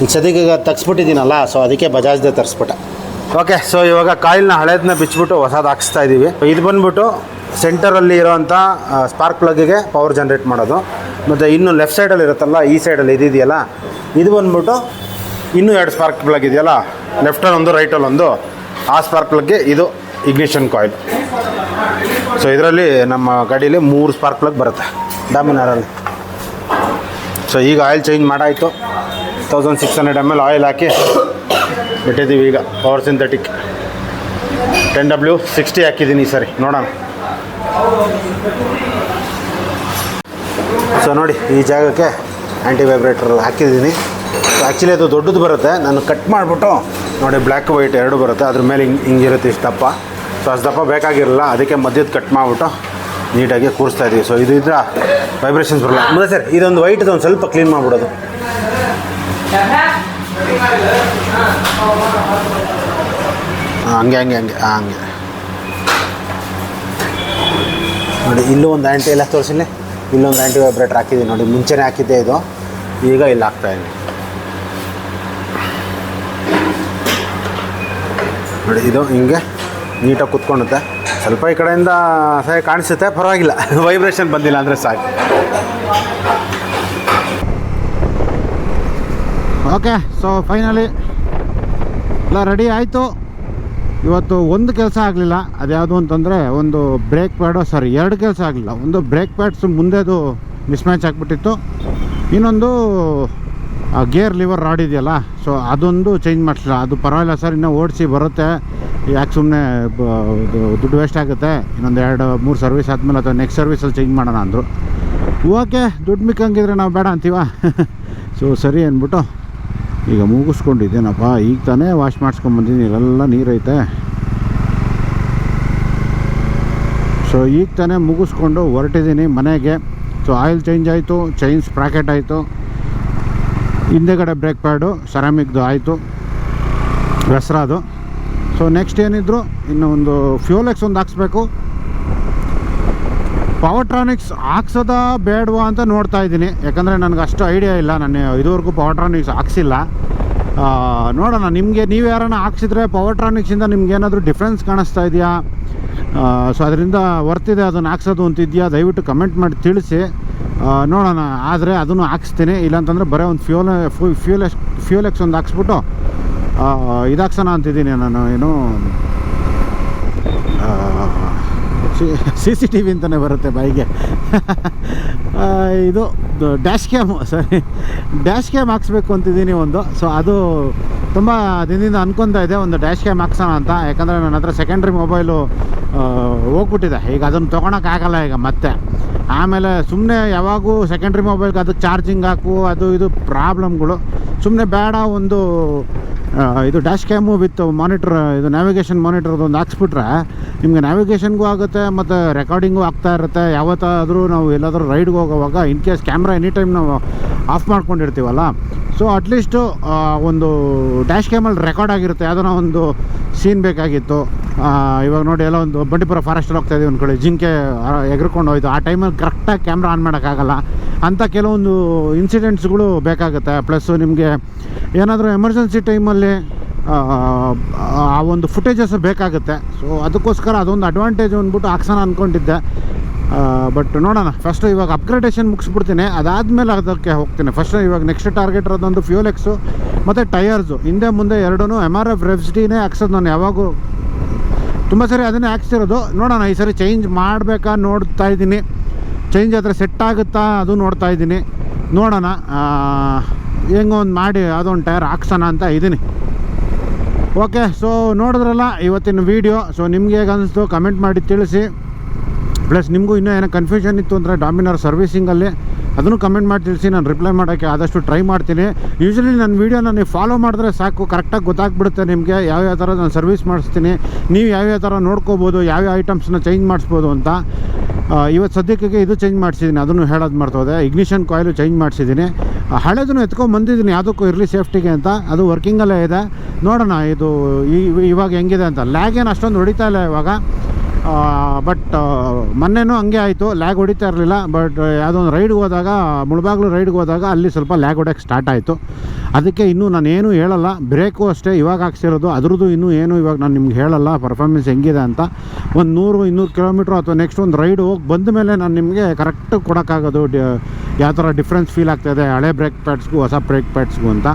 A: ಈಗ ಸದ್ಯಕ್ಕೆ ಈಗ ತೆಗ್ಸ್ಬಿಟ್ಟಿದ್ದೀನಲ್ಲ ಸೊ ಅದಕ್ಕೆ ಬಜಾಜ್ದೇ ತರಿಸ್ಬಿಟ್ಟೆ. ಓಕೆ ಸೊ ಇವಾಗ ಕಾಯಿಲ್ನ ಹಳೆದನ್ನ ಬಿಚ್ಚಿಬಿಟ್ಟು ಹೊಸದು ಹಾಕ್ಸ್ತಾ ಇದ್ದೀವಿ ಇದು ಬಂದ್ಬಿಟ್ಟು ಸೆಂಟರಲ್ಲಿ ಇರೋವಂಥ ಸ್ಪಾರ್ಕ್ ಪ್ಲಗ್ಗಿಗೆ ಪವರ್ ಜನ್ರೇಟ್ ಮಾಡೋದು. ಮತ್ತು ಇನ್ನು ಲೆಫ್ಟ್ ಸೈಡಲ್ಲಿ ಇರುತ್ತಲ್ಲ, ಈ ಸೈಡಲ್ಲಿ ಇದಿದೆಯಲ್ಲ, ಇದು ಬಂದ್ಬಿಟ್ಟು ಇನ್ನೂ ಎರಡು ಸ್ಪಾರ್ಕ್ ಪ್ಲಗ್ ಇದೆಯಲ್ಲ ಲೆಫ್ಟಲ್ಲಿ ಒಂದು ರೈಟಲ್ಲಿ ಒಂದು, ಆ ಸ್ಪಾರ್ಕ್ ಪ್ಲಗ್ಗೆ ಇದು ಇಗ್ನಿಷನ್ ಕಾಯಿಲ್ ಸೊ ಇದರಲ್ಲಿ ನಮ್ಮ ಗಾಡೀಲಿ ಮೂರು ಸ್ಪಾರ್ಕ್ ಪ್ಲಗ್ ಬರುತ್ತೆ ಡಾಮಿನಾರಲ್ಲಿ ಸೊ ಈಗ oil change ಮಾಡಾಯಿತು thousand six hundred M L oil ಹಾಕಿ ಬಿಟ್ಟಿದ್ದೀವಿ ಈಗ power synthetic ten W sixty ಹಾಕಿದ್ದೀನಿ ಸರಿ, ನೋಡೋಣ. ಸೊ ನೋಡಿ, ಈ ಜಾಗಕ್ಕೆ ಆ್ಯಂಟಿ ವೈಬ್ರೇಟರ್ ಹಾಕಿದ್ದೀನಿ. ಆ್ಯಕ್ಚುಲಿ ಅದು ದೊಡ್ಡದು ಬರುತ್ತೆ. ನಾನು ಕಟ್ ಮಾಡಿಬಿಟ್ಟು, ನೋಡಿ ಬ್ಲ್ಯಾಕ್ ವೈಟ್ ಎರಡು ಬರುತ್ತೆ. ಅದ್ರ ಮೇಲೆ ಹಿಂಗೆ ಹಿಂಗಿರುತ್ತೆ ಇಷ್ಟು ದಪ್ಪ. ಸೊ ಅಷ್ಟು ದಪ್ಪ ಬೇಕಾಗಿರಲ್ಲ. ಅದಕ್ಕೆ ಮಧ್ಯದ ಕಟ್ ಮಾಡಿಬಿಟ್ಟು ನೀಟಾಗಿ ಕೂರಿಸ್ತಾ ಇದ್ದೀವಿ ಸೊ ಇದು ಇದ್ರ ವೈಬ್ರೇಷನ್ಸ್ ಬರಲ್ಲ. ಮುಂದೆ ಸರ್, ಇದೊಂದು ವೈಟ್ ಒಂದು ಸ್ವಲ್ಪ ಕ್ಲೀನ್ ಮಾಡಿಬಿಡೋದು. ಹಂಗೆ ಹಂಗೆ ಹಂಗೆ, ಹಾಂ, ಹಂಗೆ. ನೋಡಿ, ಇಲ್ಲೂ ಒಂದು ಆ್ಯಂಟಿ ಎಲ್ಲ ತೋರಿಸಿಲ್ಲ. ಇಲ್ಲೊಂದು ಆ್ಯಂಟಿ ವೈಬ್ರೇಟರ್ ಹಾಕಿದ್ದೀನಿ ನೋಡಿ, ಮುಂಚೆನೇ ಹಾಕಿದ್ದೆ ಇದು, ಈಗ ಇಲ್ಲಿ ಹಾಕ್ತಾ ಇದ್ದೀನಿ. ನೋಡಿ, ಇದು ಹಿಂಗೆ ನೀಟಾಗಿ ಕುತ್ಕೊಳ್ಳುತ್ತೆ. ಸ್ವಲ್ಪ ಈ ಕಡೆಯಿಂದ ಸರಿ ಕಾಣಿಸುತ್ತೆ, ಪರವಾಗಿಲ್ಲ. ವೈಬ್ರೇಷನ್ ಬಂದಿಲ್ಲ ಅಂದರೆ ಸಾಕು.
B: ಓಕೆ ಸೊ ಫೈನಲಿ ಎಲ್ಲ ರೆಡಿ ಆಯಿತು. ಇವತ್ತು ಒಂದು ಕೆಲಸ ಆಗಲಿಲ್ಲ. ಅದ್ಯಾವುದು ಅಂತಂದರೆ ಒಂದು ಬ್ರೇಕ್ ಪ್ಯಾಡು ಸಾರಿ ಎರಡು ಕೆಲಸ ಆಗಲಿಲ್ಲ. ಒಂದು ಬ್ರೇಕ್ ಪ್ಯಾಡ್ಸ್ ಮುಂದೆದು ಮಿಸ್ಮ್ಯಾಚ್ ಆಗಿಬಿಟ್ಟಿತ್ತು. ಇನ್ನೊಂದು ಗೇರ್ ಲಿವರ್ ರಾಡ್ ಇದೆಯಲ್ಲ ಸೊ ಅದೊಂದು ಚೇಂಜ್ ಮಾಡಿಸಿಲ್ಲ. ಅದು ಪರವಾಗಿಲ್ಲ ಸರ್ ಇನ್ನೂ ಓಡಿಸಿ ಬರುತ್ತೆ. ಯಾಕೆ ಸುಮ್ಮನೆ ದುಡ್ಡು ವೇಸ್ಟ್ ಆಗುತ್ತೆ? ಇನ್ನೊಂದು ಎರಡು, ಮೂರು ಸರ್ವಿಸ್ ಆದಮೇಲೆ ಅಥವಾ ನೆಕ್ಸ್ಟ್ ಸರ್ವಿಸಲ್ಲಿ ಚೇಂಜ್ ಮಾಡೋಣ ಅಂದರು. ಓಕೆ ದುಡ್ಡು ಮಿಕ್ಕಂಗಿದ್ರೆ ನಾವು ಬೇಡ ಅಂತೀವ? ಸೊ ಸರಿ ಅಂದ್ಬಿಟ್ಟು ಈಗ ಮುಗಿಸ್ಕೊಂಡಿದ್ದೇನಪ್ಪ. ಈಗ ತಾನೇ ವಾಶ್ ಮಾಡಿಸ್ಕೊಂಬಂದಿದ್ದೀನಿ ಇಲ್ಲೆಲ್ಲ ನೀರೈತೆ. ಸೊ ಈಗ ತಾನೇ ಮುಗಿಸ್ಕೊಂಡು ಹೊರಟಿದ್ದೀನಿ ಮನೆಗೆ. ಸೊ ಆಯಿಲ್ ಚೇಂಜ್ ಆಯಿತು ಚೈನ್ಸ್ ಪ್ಯಾಕೆಟ್ ಆಯಿತು. ಹಿಂದೆಗಡೆ ಬ್ರೇಕ್ ಪ್ಯಾಡು ಸೆರಾಮಿಕ್ದು ಆಯಿತು. ಹೆಸ್ರಾದು ಸೊ ನೆಕ್ಸ್ಟ್ ಏನಿದ್ರು, ಇನ್ನು ಒಂದು ಫ್ಯೂಲೆಕ್ಸ್ ಒಂದು ಹಾಕ್ಸ್ಬೇಕು. ಪವರ್ಟ್ರಾನಿಕ್ಸ್ ಹಾಕ್ಸೋದಾ ಬೇಡವಾ ಅಂತ ನೋಡ್ತಾ ಇದ್ದೀನಿ. ಯಾಕಂದರೆ ನನಗೆ ಅಷ್ಟು ಐಡಿಯಾ ಇಲ್ಲ. ನಾನು ಇದುವರೆಗೂ ಪವರ್ಟ್ರಾನಿಕ್ಸ್ ಹಾಕ್ಸಿಲ್ಲ. ಆ, ನೋಡೋಣ ನಿಮಗೆ ನೀವು ಯಾರನ್ನ ಹಾಕ್ಸಿದ್ರೆ ಪವರ್ಟ್ರಾನಿಕ್ಸಿಂದ ನಿಮ್ಗೆ ಏನಾದರೂ ಡಿಫ್ರೆನ್ಸ್ ಕಾಣಿಸ್ತಾ ಇದೆಯಾ? ಸೊ ಅದರಿಂದ ವರ್ತಿದೆ ಅದನ್ನು ಹಾಕ್ಸೋದು ಅಂತಿದೆಯಾ? ದಯವಿಟ್ಟು ಕಮೆಂಟ್ ಮಾಡಿ ತಿಳಿಸಿ. ನೋಡೋಣ. ಆದರೆ ಅದನ್ನು ಹಾಕ್ಸ್ತೀನಿ. ಇಲ್ಲಾಂತಂದರೆ ಬರೀ ಒಂದು ಫ್ಯೂಲ್ ಫ್ಯೂಲ್ ಫ್ಯೂಲ್ ಎಕ್ಸ್ ಒಂದು ಹಾಕ್ಸ್ಬಿಟ್ಟು ಇದಾಕ್ಸೋಣ ಅಂತಿದ್ದೀನಿ ನಾನು. ಏನು? ಸಿ ಸಿ ಟಿ ವಿ ಅಂತಲೇ ಬರುತ್ತೆ ಬಾಯಿಗೆ. ಇದು dash cam, sorry. Dash cam ಹಾಕ್ಸ್ಬೇಕು ಅಂತಿದ್ದೀನಿ ಒಂದು. ಸೊ, ಅದು ತುಂಬ ದಿನದಿಂದ ಅನ್ಕೊತಾ ಇದೆ, ಒಂದು ಡ್ಯಾಶ್ ಕ್ಯಾಮ್ ಹಾಕ್ಸೋಣ ಅಂತ. ಯಾಕಂದರೆ ನನ್ನ ಹತ್ರ ಸೆಕೆಂಡ್ರಿ ಮೊಬೈಲು ಹೋಗ್ಬಿಟ್ಟಿದೆ. ಈಗ ಅದನ್ನು ತೊಗೊಳಕ್ಕಾಗಲ್ಲ ಈಗ ಮತ್ತೆ. ಆಮೇಲೆ ಸುಮ್ಮನೆ ಯಾವಾಗೂ ಸೆಕೆಂಡ್ರಿ ಮೊಬೈಲ್ಗೆ ಅದು ಚಾರ್ಜಿಂಗ್ ಹಾಕು, ಅದು ಇದು ಪ್ರಾಬ್ಲಮ್ಗಳು ಸುಮ್ಮನೆ ಬೇಡ ಒಂದು ಇದು ಡ್ಯಾಶ್ ಕ್ಯಾಮು ವಿತ್ ಮಾನಿಟ್ರ್ ಇದು ನ್ಯಾವಿಗೇಷನ್ ಮಾನಿಟ್ರದ್ದು ಒಂದು ಹಾಕ್ಸ್ಬಿಟ್ರೆ ನಿಮಗೆ ನ್ಯಾವಿಗೇಷನ್ಗೂ ಆಗುತ್ತೆ, ಮತ್ತು ರೆಕಾರ್ಡಿಂಗೂ ಆಗ್ತಾ ಇರುತ್ತೆ. ಯಾವತ್ತಾದರೂ ನಾವು ಎಲ್ಲಾದರೂ ರೈಡ್ಗೆ ಹೋಗೋವಾಗ in case camera any time ನಾವು ಆಫ್ ಮಾಡ್ಕೊಂಡಿರ್ತೀವಲ್ಲ ಸೊ ಅಟ್ಲೀಸ್ಟು ಒಂದು ಡ್ಯಾಶ್ ಕ್ಯಾಮಲ್ಲಿ ರೆಕಾರ್ಡ್ ಆಗಿರುತ್ತೆ. ಯಾವುದೋ ಒಂದು ಸೀನ್ ಬೇಕಾಗಿತ್ತು. ಇವಾಗ ನೋಡಿ ಎಲ್ಲ ಒಂದು ಬಂಡೀಪುರ ಫಾರೆಸ್ಟಲ್ಲಿ ಹೋಗ್ತಾ ಇದ್ದೀವಿ ಅಂದ್ಕೊಳ್ಳಿ ಜಿಂಕೆ ಎಗ್ರ್ಕೊಂಡು ಹೋಯ್ತು. ಆ ಟೈಮಲ್ಲಿ ಕರೆಕ್ಟಾಗಿ ಕ್ಯಾಮ್ರಾ ಆನ್ ಮಾಡೋಕ್ಕಾಗಲ್ಲ. ಅಂಥ ಕೆಲವೊಂದು ಇನ್ಸಿಡೆಂಟ್ಸ್ಗಳು ಬೇಕಾಗುತ್ತೆ. ಪ್ಲಸ್ಸು ನಿಮಗೆ ಏನಾದರೂ ಎಮರ್ಜೆನ್ಸಿ ಟೈಮಲ್ಲಿ ಆ ಒಂದು ಫುಟೇಜಸ್ ಬೇಕಾಗುತ್ತೆ. ಸೊ ಅದಕ್ಕೋಸ್ಕರ ಅದೊಂದು ಅಡ್ವಾಂಟೇಜ್ ಅಂದ್ಬಿಟ್ಟು ಹಾಕ್ಸೋಣ ಅಂದ್ಕೊಂಡಿದ್ದೆ ಬಟ್ ನೋಡೋಣ. ಫಸ್ಟು ಇವಾಗ ಅಪ್ಗ್ರೇಡೇಷನ್ ಮುಗಿಸ್ಬಿಡ್ತೀನಿ. ಅದಾದಮೇಲೆ ಅದಕ್ಕೆ ಹೋಗ್ತೀನಿ. ಫಸ್ಟ್ ಇವಾಗ ನೆಕ್ಸ್ಟ್ ಟಾರ್ಗೆಟ್ ಅದೊಂದು ಫ್ಯೂಲ್ ಎಕ್ಸು ಮತ್ತು ಟಯರ್ಸು ಹಿಂದೆ ಮುಂದೆ ಎರಡೂ ಎಂ ಆರ್ ಎಫ್ ರೆಫ್ಸ್ ಡಿನೇ ಹಾಕ್ಸೋದು ನಾನು ಯಾವಾಗೂ. ತುಂಬ ಸರಿ ಅದನ್ನೇ ಹಾಕ್ಸಿರೋದು. ನೋಡೋಣ, ಈ ಸರಿ ಚೇಂಜ್ ಮಾಡಬೇಕಾ ನೋಡ್ತಾ ಇದ್ದೀನಿ. ಚೇಂಜ್ ಆದರೆ ಸೆಟ್ ಆಗುತ್ತಾ ಅದು ನೋಡ್ತಾ ಇದ್ದೀನಿ. ನೋಡೋಣ. ಹೆಂಗೋ ಒಂದು ಮಾಡಿ, ಅದೊಂದು ಟೈರ್ ಹಾಕ್ಸೋಣ ಅಂತ ಇದ್ದೀನಿ. ಓಕೆ ಸೊ ನೋಡಿದ್ರಲ್ಲ ಇವತ್ತಿನ ವೀಡಿಯೋ ಸೊ ನಿಮ್ಗೆ ಹೇಗೆ ಅನಿಸ್ತು ಕಮೆಂಟ್ ಮಾಡಿ ತಿಳಿಸಿ. ಪ್ಲಸ್ ನಿಮಗೂ ಇನ್ನೂ ಏನೋ ಕನ್ಫ್ಯೂಷನ್ ಇತ್ತು ಅಂದರೆ ಡಾಮಿನಾರ್ ಸರ್ವಿಸಿಂಗಲ್ಲಿ ಅದನ್ನು ಕಮೆಂಟ್ ಮಾಡಿ ತಿಳಿಸಿ, ನಾನು ರಿಪ್ಲೈ ಮಾಡೋಕ್ಕೆ ಆದಷ್ಟು ಟ್ರೈ ಮಾಡ್ತೀನಿ. ಯೂಶ್ವಲಿ ನನ್ನ ವೀಡಿಯೋನ ನೀವು ಫಾಲೋ ಮಾಡಿದ್ರೆ ಸಾಕು ಕರೆಕ್ಟಾಗಿ ಗೊತ್ತಾಗ್ಬಿಡುತ್ತೆ ನಿಮಗೆ ಯಾವ್ಯಾವ ಥರ ನಾನು ಸರ್ವಿಸ್ ಮಾಡಿಸ್ತೀನಿ, ನೀವು ಯಾವ್ಯಾವ ಥರ ನೋಡ್ಕೋಬೋದು ಯಾವ್ಯಾವ ಐಟಮ್ಸನ್ನ ಚೇಂಜ್ ಮಾಡಿಸ್ಬೋದು ಅಂತ. ಇವತ್ತು ಸದ್ಯಕ್ಕೆ ಇದು ಚೇಂಜ್ ಮಾಡಿಸಿದ್ದೀನಿ, ಅದನ್ನು ಹೇಳೋದು ಮಾಡ್ತೋದೆ. Ignition ಕಾಯಿಲು change ಮಾಡಿಸಿದ್ದೀನಿ. ಹಳೆದನ್ನು ಎತ್ಕೊಂಡು ಬಂದಿದ್ದೀನಿ, ಯಾವುದಕ್ಕೂ ಇರಲಿ ಸೇಫ್ಟಿಗೆ ಅಂತ. ಅದು ವರ್ಕಿಂಗಲ್ಲೇ ಇದೆ. ನೋಡೋಣ, ಇದು ಇವಾಗ ಹೆಂಗಿದೆ ಅಂತ. ಲ್ಯಾಗ್ ಏನು ಅಷ್ಟೊಂದು ಹೊಡಿತಾ ಇಲ್ಲ ಇವಾಗ. ಬಟ್ ಮೊನ್ನೆನೂ ಹಂಗೆ ಆಯಿತು. ಲ್ಯಾಗ್ ಹೊಡಿತಾ ಇರಲಿಲ್ಲ ಬಟ್ ಯಾವುದೋ ಒಂದು ರೈಡ್ಗೆ ಹೋದಾಗ, ಮುಳಬಾಗ್ಲು ರೈಡ್ಗೆ ಹೋದಾಗ ಅಲ್ಲಿ ಸ್ವಲ್ಪ ಲ್ಯಾಗ್ ಹೊಡೋಕ್ಕೆ ಸ್ಟಾರ್ಟ್ ಆಯಿತು. ಅದಕ್ಕೆ ಇನ್ನೂ ನಾನು ಏನೂ ಹೇಳಲ್ಲ. ಬ್ರೇಕು ಅಷ್ಟೇ ಇವಾಗ ಹಾಕ್ಸಿರೋದು. ಅದ್ರದ್ದು ಇನ್ನೂ ಏನು ಇವಾಗ ನಾನು ನಿಮ್ಗೆ ಹೇಳಲ್ಲ. ಪರ್ಫಾರ್ಮೆನ್ಸ್ ಹೆಂಗಿದೆ ಅಂತ. ಒಂದು ನೂರು, ಇನ್ನೂರು ಕಿಲೋಮೀಟ್ರ್ ಅಥವಾ ನೆಕ್ಸ್ಟ್ ಒಂದು ರೈಡ್ ಹೋಗಿ ಬಂದ ಮೇಲೆ ನಾನು ನಿಮಗೆ ಕರೆಕ್ಟ್ ಕೊಡೋಕ್ಕಾಗೋದು ಯಾವ ಥರ ಡಿಫ್ರೆನ್ಸ್ ಫೀಲ್ ಆಗ್ತಾಯಿದೆ ಹಳೆ ಬ್ರೇಕ್ ಪ್ಯಾಡ್ಸ್ಗೂ ಹೊಸ ಬ್ರೇಕ್ ಪ್ಯಾಡ್ಸ್ಗೂ ಅಂತ.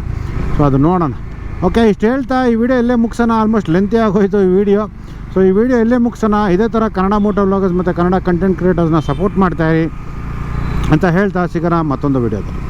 B: ಸೊ ಅದು ನೋಡೋಣ. ಓಕೆ ಇಷ್ಟು ಹೇಳ್ತಾ ಈ ವಿಡಿಯೋ ಇಲ್ಲೇ ಮುಗಿಸೋಣ. ಆಲ್ಮೋಸ್ಟ್ ಲೆಂತಿ ಆಗೋಯ್ತು ಈ ವಿಡಿಯೋ ಸೊ ಈ ವಿಡಿಯೋ ಎಲ್ಲೇ ಮುಗಿಸೋಣ. ಇದೇ ಥರ ಕನ್ನಡ ಮೋಟರ್ ವ್ಲಾಗರ್ಸ್ ಮತ್ತು ಕನ್ನಡ ಕಂಟೆಂಟ್ ಕ್ರಿಯೇಟರ್ಸ್ನ ಸಪೋರ್ಟ್ ಮಾಡ್ತಾಯಿರಿ ಅಂತ ಹೇಳ್ತಾ ಸಿಗೋಣ ಮತ್ತೊಂದು ವಿಡಿಯೋದಲ್ಲಿ